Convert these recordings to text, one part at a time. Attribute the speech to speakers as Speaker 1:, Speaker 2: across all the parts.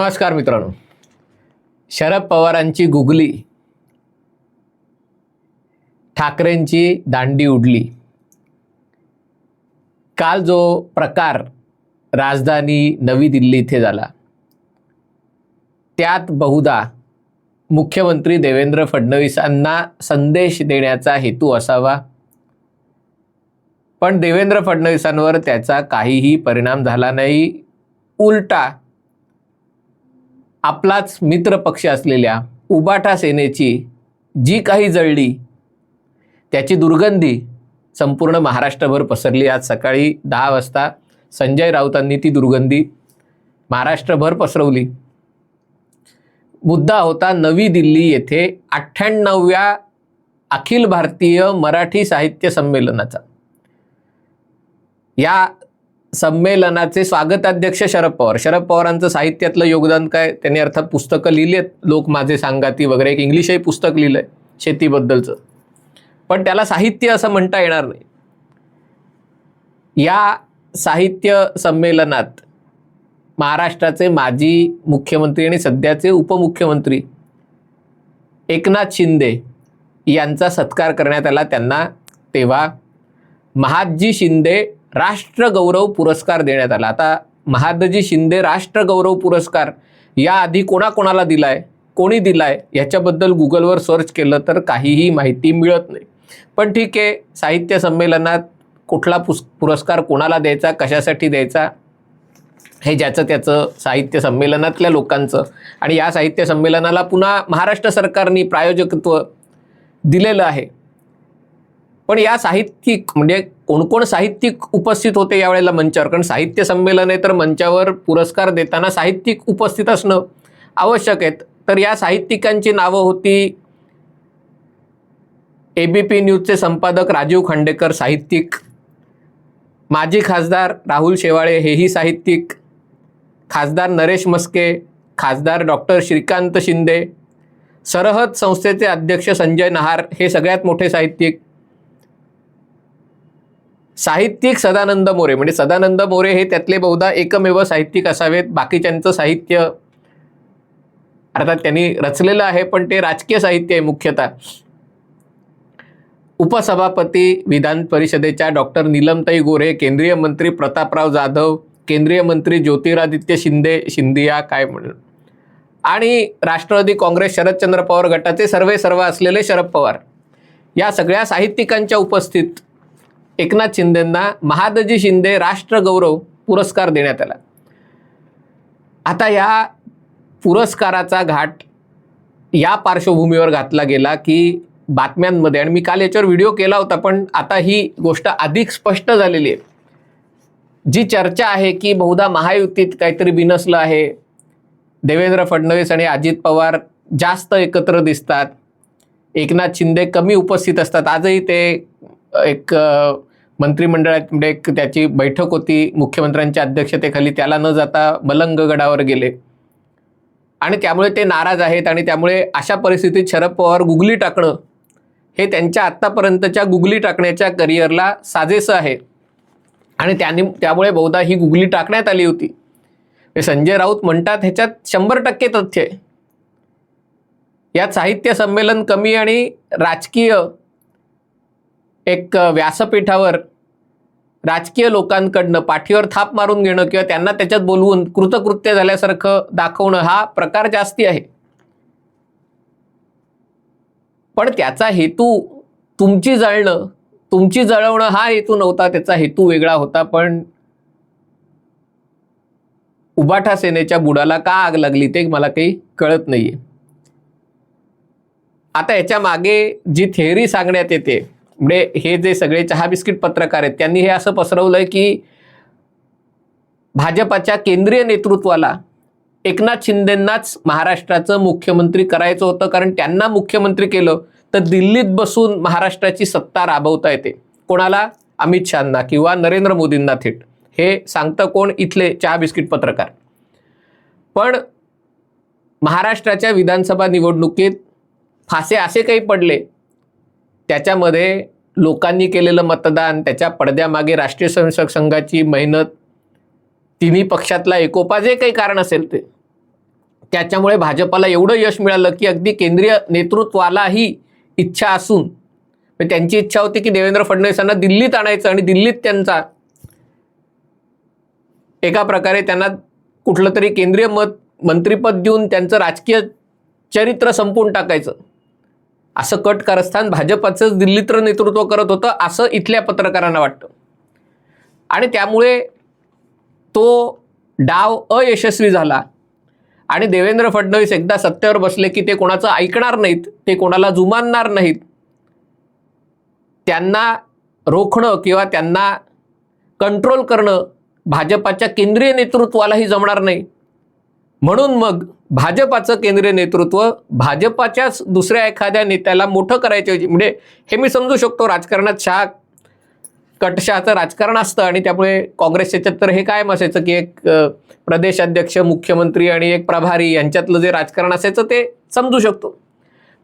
Speaker 1: नमस्कार मित्रांनो. शरद पवारांची गुगली. ठाकरेंची दांडी उडली. काल जो प्रकार राजधानी नवी दिल्ली इथे झाला. त्यात बहुधा मुख्यमंत्री देवेंद्र फडणवीसांना संदेश देण्याचा हेतू असावा. पण देवेंद्र फडणवीसांवर त्याचा काहीही परिणाम झाला नाही. उलटा आपलाच मित्र पक्ष असलेल्या उबाटा सेनेची जी काही जळली त्याची दुर्गंधी संपूर्ण महाराष्ट्रभर पसरली. आज सकाळी दहा वाजता संजय राऊतांनी ती दुर्गंधी महाराष्ट्रभर पसरवली. मुद्दा होता नवी दिल्ली येथे अठ्ठ्याण्णव्या अखिल भारतीय मराठी साहित्य संमेलनाचा. या संमेलनाचे स्वागताध्यक्ष शरद पवार. शरद पवारांचं साहित्यातलं योगदान काय? त्यांनी अर्थात पुस्तकं लिहिली आहेत लोक माझे सांगाती वगैरे एक इंग्लिशही पुस्तक लिहिलं आहे शेतीबद्दलचं. पण त्याला साहित्य असं म्हणता येणार नाही. या साहित्य संमेलनात महाराष्ट्राचे माजी मुख्यमंत्री आणि सध्याचे उपमुख्यमंत्री एकनाथ शिंदे यांचा सत्कार करण्यात आला त्यांना तेव्हा. महादजी शिंदे राष्ट्रगौरव पुरस्कार देण्यात आला. आता महादजी शिंदे राष्ट्रगौरव पुरस्कार याआधी कोणाकोणाला दिलाय? कोणी दिलाय? याच्याबद्दल गुगलवर सर्च केलं तर काहीही माहिती मिळत नाही. पण ठीक आहे साहित्य संमेलनात कुठला पुस पुरस्कार कोणाला द्यायचा? कशासाठी द्यायचा? हे ज्याचं त्याचं साहित्य संमेलनातल्या लोकांचं. आणि या साहित्य संमेलनाला पुन्हा महाराष्ट्र सरकारने प्रायोजकत्व दिलेलं आहे. पण या साहित्यिक म्हणजे कोण कोण साहित्यिक उपस्थित होते यावेळेला मंचावर? कारण साहित्य संमेलन आहे तर मंचावर पुरस्कार देताना साहित्यिक उपस्थित असणं आवश्यक आहेत तर या साहित्यिकांची नावं होती ए बी पी न्यूजचे संपादक राजीव खांडेकर साहित्यिक माजी खासदार राहुल शेवाळे हेही साहित्यिक खासदार नरेश मस्के खासदार डॉक्टर श्रीकांत शिंदे सरहद संस्थेचे अध्यक्ष संजय नहार हे सगळ्यात मोठे साहित्यिक. साहित्यिक सदानंद मोरे म्हणजे सदानंद मोरे हे त्यातले बहुधा एकमेव साहित्यिक असावेत बाकीच्यांचं साहित्य अर्थात त्यांनी रचलेलं आहे पण ते राजकीय साहित्य आहे मुख्यतः. उपसभापती विधान परिषदेच्या डॉक्टर नीलमताई गोरे केंद्रीय मंत्री प्रतापराव जाधव केंद्रीय मंत्री ज्योतिरादित्य शिंदे शिंदिया काय म्हणून? आणि राष्ट्रवादी काँग्रेस शरदचंद्र पवार गटाचे सर्वे सर्व असलेले शरद पवार. या सगळ्या साहित्यिकांच्या उपस्थित एकनाथ शिंदेंना महादजी शिंदे राष्ट्रगौरव पुरस्कार देण्यात आला. आता या पुरस्काराचा घाट या पार्श्वभूमीवर घातला गेला की बातम्यांमध्ये आणि मी काल याच्यावर व्हिडिओ केला होता पण आता ही गोष्ट अधिक स्पष्ट झालेली आहे. जी चर्चा आहे की बहुधा महायुतीत काहीतरी बिनसलं आहे. देवेंद्र फडणवीस आणि अजित पवार जास्त एकत्र दिसतात. एकनाथ शिंदे कमी उपस्थित असतात. आजही ते एक मंत्रिमंडळात म्हणजे एक त्याची बैठक होती. मुख्यमंत्र्यांच्या अध्यक्षतेखाली त्याला न जाता मलंग गडावर गेले. आणि त्यामुळे ते नाराज आहेत आणि त्यामुळे अशा परिस्थितीत शरद पवार गुगली टाकणं हे त्यांच्या आत्तापर्यंतच्या गुगली टाकण्याच्या करिअरला साजेसं आहे. आणि त्याने त्यामुळे बहुधा ही गुगली टाकण्यात आली होती. हे संजय राऊत म्हणतात ह्याच्यात शंभर टक्के तथ्य आहे. यात साहित्य संमेलन कमी आणि राजकीय एक व्यासपीठावर राजकीय लोकांकडनं पाठीवर थाप मारून घेणं किंवा त्यांना त्याच्यात बोलवून कृतकृत्य झाल्यासारखं दाखवणं हा प्रकार जास्ती आहे. पण त्याचा हेतू तुमची जळणं तुमची जळवणं हा हेतू नव्हता त्याचा हेतू वेगळा होता पण उबाठा सेनेच्या बुडाला का आग लागली ते मला काही कळत नाहीये. आता याच्या मागे जी थेअरी सांगण्यात येते म्हणजे हे जे सगळे चहा बिस्किट पत्रकार आहेत त्यांनी हे असं पसरवलंय की भाजपाच्या केंद्रीय नेतृत्वाला एकनाथ शिंदेंनाच महाराष्ट्राचं मुख्यमंत्री करायचं होतं कारण त्यांना मुख्यमंत्री केलं तर दिल्लीत बसून महाराष्ट्राची सत्ता राबवता येते. कोणाला? अमित शहांना किंवा नरेंद्र मोदींना थेट. हे सांगतं कोण इथले चहा बिस्किट पत्रकार? पण महाराष्ट्राच्या विधानसभा निवडणुकीत फासे असे काही पडले. त्याच्यामध्ये लोकांनी केलेलं मतदान त्याच्या पडद्यामागे राष्ट्रीय स्वयंसेवक संघाची मेहनत तिन्ही पक्षातला एकोपा जे काही कारण असेल ते. त्याच्यामुळे भाजपाला एवढं यश मिळालं की अगदी केंद्रीय नेतृत्वालाही इच्छा असून त्यांची इच्छा होती की देवेंद्र फडणवीसांना दिल्लीत आणायचं आणि दिल्लीत त्यांचा एका प्रकारे त्यांना कुठलं तरी केंद्रीय मत मंत्रिपद देऊन त्यांचं राजकीय चरित्र संपवून टाकायचं. असं कट कारस्थान भाजपाचंच दिल्लीतलं नेतृत्व करत होतं असं इथल्या पत्रकारांना वाटतं. आणि त्यामुळे तो डाव अयशस्वी झाला. आणि देवेंद्र फडणवीस एकदा सत्तेवर बसले की ते कोणाचं ऐकणार नाहीत ते कोणाला जुमानणार नाहीत. त्यांना रोखणं किंवा त्यांना कंट्रोल करणं भाजपाच्या केंद्रीय नेतृत्वालाही जमणार नाही. म्हणून मग भाजपाचं केंद्रीय नेतृत्व भाजपाच्याच दुसऱ्या एखाद्या नेत्याला मोठं करायचे म्हणजे हे मी समजू शकतो राजकारणात शाह कटशाचं राजकारण असतं आणि त्यामुळे काँग्रेसच्या याच्यात तर हे कायम असायचं की एक प्रदेशाध्यक्ष मुख्यमंत्री आणि एक प्रभारी यांच्यातलं जे राजकारण असायचं ते समजू शकतो.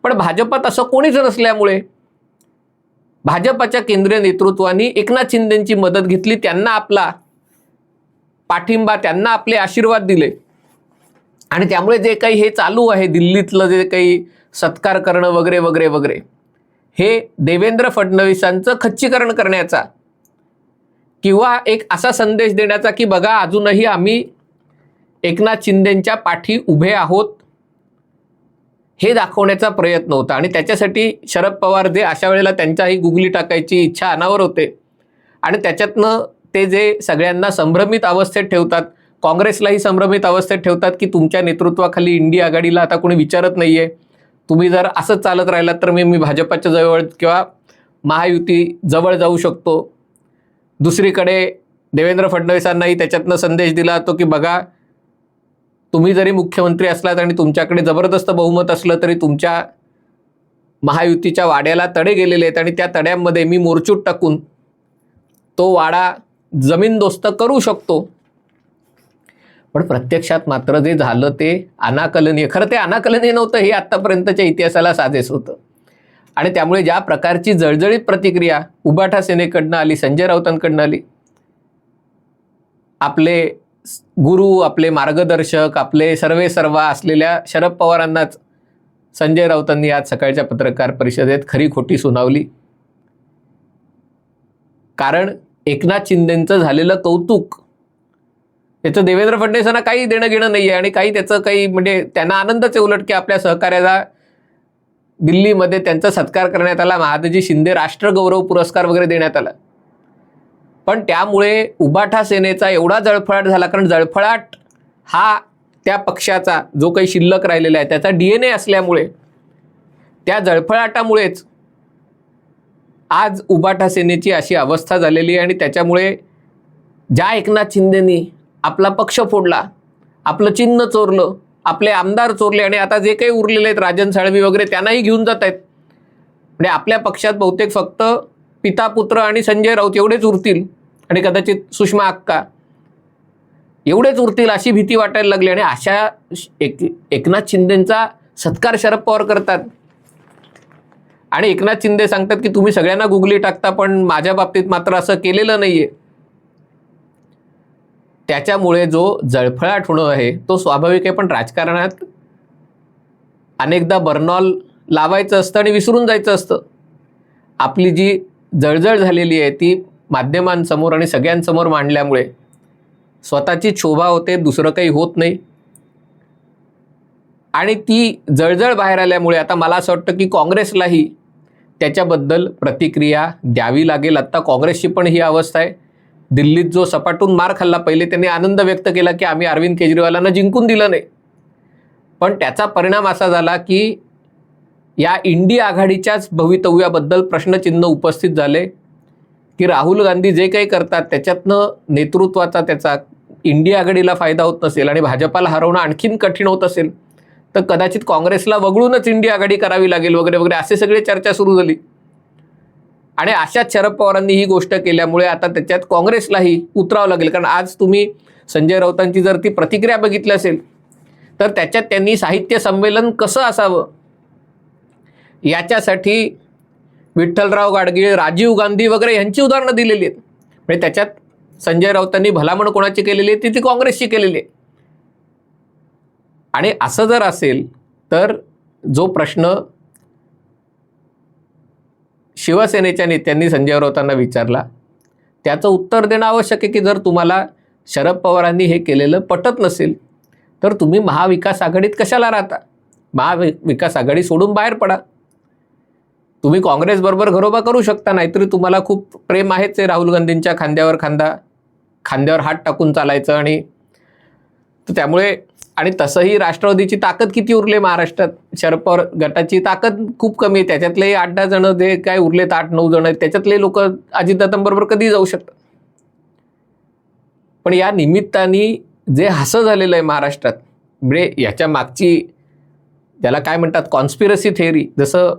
Speaker 1: पण भाजपात असं कोणीच नसल्यामुळे भाजपाच्या केंद्रीय नेतृत्वाने एकनाथ शिंदेची मदत घेतली त्यांना आपला पाठिंबा त्यांना आपले आशीर्वाद दिले. आणि त्यामुळे जे काही हे चालू आहे दिल्लीतलं जे काही सत्कार करणं वगैरे वगैरे वगैरे हे देवेंद्र फडणवीसांचं खच्चीकरण करण्याचा किंवा एक असा संदेश देण्याचा की बघा अजूनही आम्ही एकनाथ शिंदेंच्या पाठी उभे आहोत हे दाखवण्याचा प्रयत्न होता. आणि त्याच्यासाठी शरद पवार जे अशा वेळेला त्यांच्याही गुगली टाकायची इच्छा अनावर होते. आणि त्याच्यातनं ते जे सगळ्यांना संभ्रमित अवस्थेत ठेवतात काँग्रेसलाही संभ्रमित अवस्थेत ठेवतात की तुमच्या नेतृत्वाखाली इंडिया आघाडीला आता कोणी विचारत नाही आहे तुम्ही जर असंच चालत राहिलात तर मी मी भाजपाच्या जवळ किंवा महायुती जवळ जाऊ शकतो. दुसरीकडे देवेंद्र फडणवीसांनाही त्याच्यातनं संदेश दिला तो की बघा तुम्ही जरी मुख्यमंत्री असलात आणि तुमच्याकडे जबरदस्त बहुमत असलं तरी तुमच्या महायुतीच्या वाड्याला तडे गेलेले आहेत आणि त्या तड्यांमध्ये मी मोरचूट टाकून तो वाडा जमीनदोस्त करू शकतो. पण प्रत्यक्षात मात्र जे झालं ते अनाकलनीय. खरं ते अनाकलनीय नव्हतं हे आत्तापर्यंतच्या इतिहासाला साजेस होतं. आणि त्यामुळे ज्या प्रकारची जळजळीत प्रतिक्रिया उबाठा सेनेकडनं आली संजय राऊतांकडनं आली आपले गुरु आपले मार्गदर्शक आपले सर्वे सर्वा असलेल्या शरद पवारांनाच संजय राऊतांनी आज सकाळच्या पत्रकार परिषदेत खरी खोटी सुनावली. कारण एकनाथ शिंदेचं झालेलं कौतुक त्याचं देवेंद्र फडणवीसांना काही देणं घेणं नाही आहे आणि काही त्याचं काही म्हणजे त्यांना आनंदच आहे उलट की आपल्या सहकार्याला दिल्लीमध्ये त्यांचा सत्कार करण्यात आला. महादजी शिंदे राष्ट्रगौरव पुरस्कार वगैरे देण्यात आला. पण त्यामुळे उबाठा सेनेचा एवढा जळफळाट झाला कारण जळफळाट हा त्या पक्षाचा जो काही शिल्लक राहिलेला आहे त्याचा डी एन ए असल्यामुळे त्या जळफळाटामुळेच आज उबाठा सेनेची अशी अवस्था झालेली आहे आणि त्याच्यामुळे ज्या एकनाथ शिंदेनी आपला पक्ष फोडला आपलं चिन्ह चोरलं आपले आमदार चोरले आणि आता जे काही उरलेले आहेत राजन साळवी वगैरे त्यांनाही घेऊन जात आहेत. म्हणजे आपल्या पक्षात बहुतेक फक्त पिता पुत्र आणि संजय राऊत एवढेच उरतील आणि कदाचित सुषमा अक्का एवढेच उरतील अशी भीती वाटायला लागली आणि अशा एक एकनाथ शिंदेंचा सत्कार शरद पवार करतात. आणि एकनाथ शिंदे सांगतात की तुम्ही सगळ्यांना गुगली टाकता पण माझ्या बाबतीत मात्र असं केलेलं नाहीये. त्याच्यामुळे जो जळफळाट होणं आहे तो स्वाभाविक आहे पण राजकारणात अनेकदा बर्नॉल लावायचं असतं आणि विसरून जायचं असतं. आपली जी जळजळ झालेली आहे ती माध्यमांसमोर आणि सगळ्यांसमोर मांडल्यामुळे स्वतःची शोभा होते दुसरं काही होत नाही. आणि ती जळजळ बाहेर आल्यामुळे आता मला असं वाटतं की काँग्रेसलाही त्याच्याबद्दल प्रतिक्रिया द्यावी लागेल. आत्ता काँग्रेसची पण ही अवस्था आहे. दिल्लीत जो सपाटून मार खाल्ला पहिले त्यांनी आनंद व्यक्त केला की आम्ही अरविंद केजरीवालांना जिंकून दिलं नाही. पण त्याचा परिणाम असा झाला की या इंडिया आघाडीच्याच भवितव्याबद्दल प्रश्नचिन्ह उपस्थित झाले की राहुल गांधी जे काही करतात त्याच्यातनं नेतृत्वाचा त्याचा इंडिया आघाडीला फायदा होत नसेल आणि भाजपाला हरवणं आणखीन कठीण होत असेल तर कदाचित काँग्रेसला वगळूनच इंडिया आघाडी करावी लागेल वगैरे वगैरे असे सगळे चर्चा सुरू झाली. आणि अशाच शरद पवारांनी ही गोष्ट केल्यामुळे आता त्याच्यात काँग्रेसलाही उतरावं लागेल. कारण आज तुम्ही संजय राऊतांची जर ती प्रतिक्रिया बघितली असेल तर त्याच्यात त्यांनी साहित्य संमेलन कसं असावं? याच्यासाठी विठ्ठलराव गाडगीळ राजीव गांधी वगैरे यांची उदाहरणं दिलेली आहेत. म्हणजे त्याच्यात संजय राऊतांनी भलामण कोणाची केलेली आहे ती ती काँग्रेसची केलेली आहे. आणि असं जर असेल तर जो प्रश्न शिवसेनेच्या नेत्यांनी संजय राऊतांना विचारला. त्याचं उत्तर देणं आवश्यक आहे की जर तुम्हाला शरद पवारांनी हे केलेलं पटत नसेल तर तुम्ही महाविकास आघाडीत कशाला राहता? महाविकास आघाडी सोडून बाहेर पडा. तुम्ही काँग्रेसबरोबर घरोबा करू शकता नाहीतरी तुम्हाला खूप प्रेम आहेच आहे राहुल गांधींच्या खांद्यावर खांदा खांद्यावर हात टाकून चालायचं आणि तर त्यामुळे आणि तसंही राष्ट्रवादीची ताकद किती उरले महाराष्ट्रात? शरद पवार गटाची ताकद खूप कमी आहे. त्याच्यातले आठ दहा जण जे काय उरलेत आठ नऊ जण त्याच्यातले लोक अजितदादांबरोबर कधी जाऊ शकतात? पण या निमित्ताने जे हसं झालेलं आहे महाराष्ट्रात म्हणजे याच्या मागची त्याला काय म्हणतात कॉन्स्पिरसी थेअरी जसं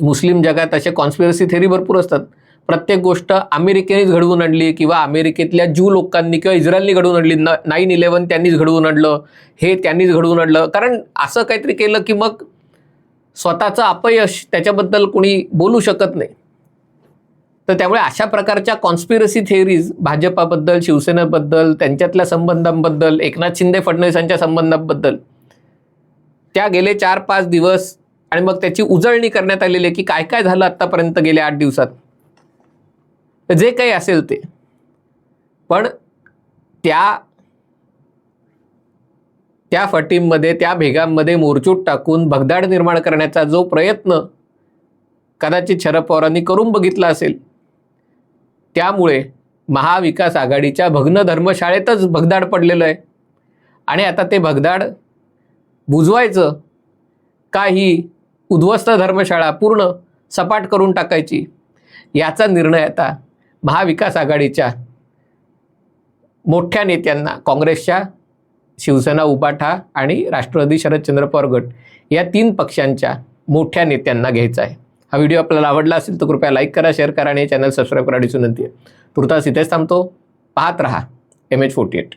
Speaker 1: मुस्लिम जगात असे कॉन्स्पिरसी थेअरी भरपूर असतात. प्रत्येक गोष्ट अमेरिकेनेच घडवून आणली किंवा अमेरिकेतल्या ज्यू लोकांनी किंवा इस्रायलनी घडवून आणली. न नाईन इलेवन त्यांनीच घडवून आणलं. हे त्यांनीच घडवून आणलं. कारण असं काहीतरी केलं की मग स्वतःचं अपयश त्याच्याबद्दल कोणी बोलू शकत नाही. तर त्यामुळे अशा प्रकारच्या कॉन्स्पिरसी थिअरीज भाजपाबद्दल शिवसेनेबद्दल त्यांच्यातल्या संबंधांबद्दल एकनाथ शिंदे फडणवीसांच्या संबंधांबद्दल त्या गेले चार पाच दिवस आणि मग त्याची उजळणी करण्यात आलेली आहे की काय काय झालं आत्तापर्यंत गेल्या आठ दिवसात? जे काही असेल ते. पण त्या त्या फटींमध्ये त्या भेगांमध्ये मोरचूट टाकून भगदाड निर्माण करण्याचा जो प्रयत्न कदाचित शरद पवारांनी करून बघितला असेल त्यामुळे महाविकास आघाडीच्या भग्न धर्मशाळेतच भगदाड पडलेलं आहे. आणि आता ते भगदाड बुजवायचं का ही उद्ध्वस्त धर्मशाळा पूर्ण सपाट करून टाकायची याचा निर्णय आता महाविकास आघाडीच्या मोठ्या नेत्यांना काँग्रेसच्या शिवसेना उबाठा आणि राष्ट्रवादी शरदचंद्र पवार गट या तीन पक्षांच्या मोठ्या नेत्यांना घ्यायचा आहे. हा व्हिडिओ आपल्याला आवडला असेल तर कृपया लाईक करा शेअर करा आणि चॅनल सबस्क्राईब करायची विनंती आहे. तुर्तास इथेच थांबतो. पाहत रहा. M H forty eight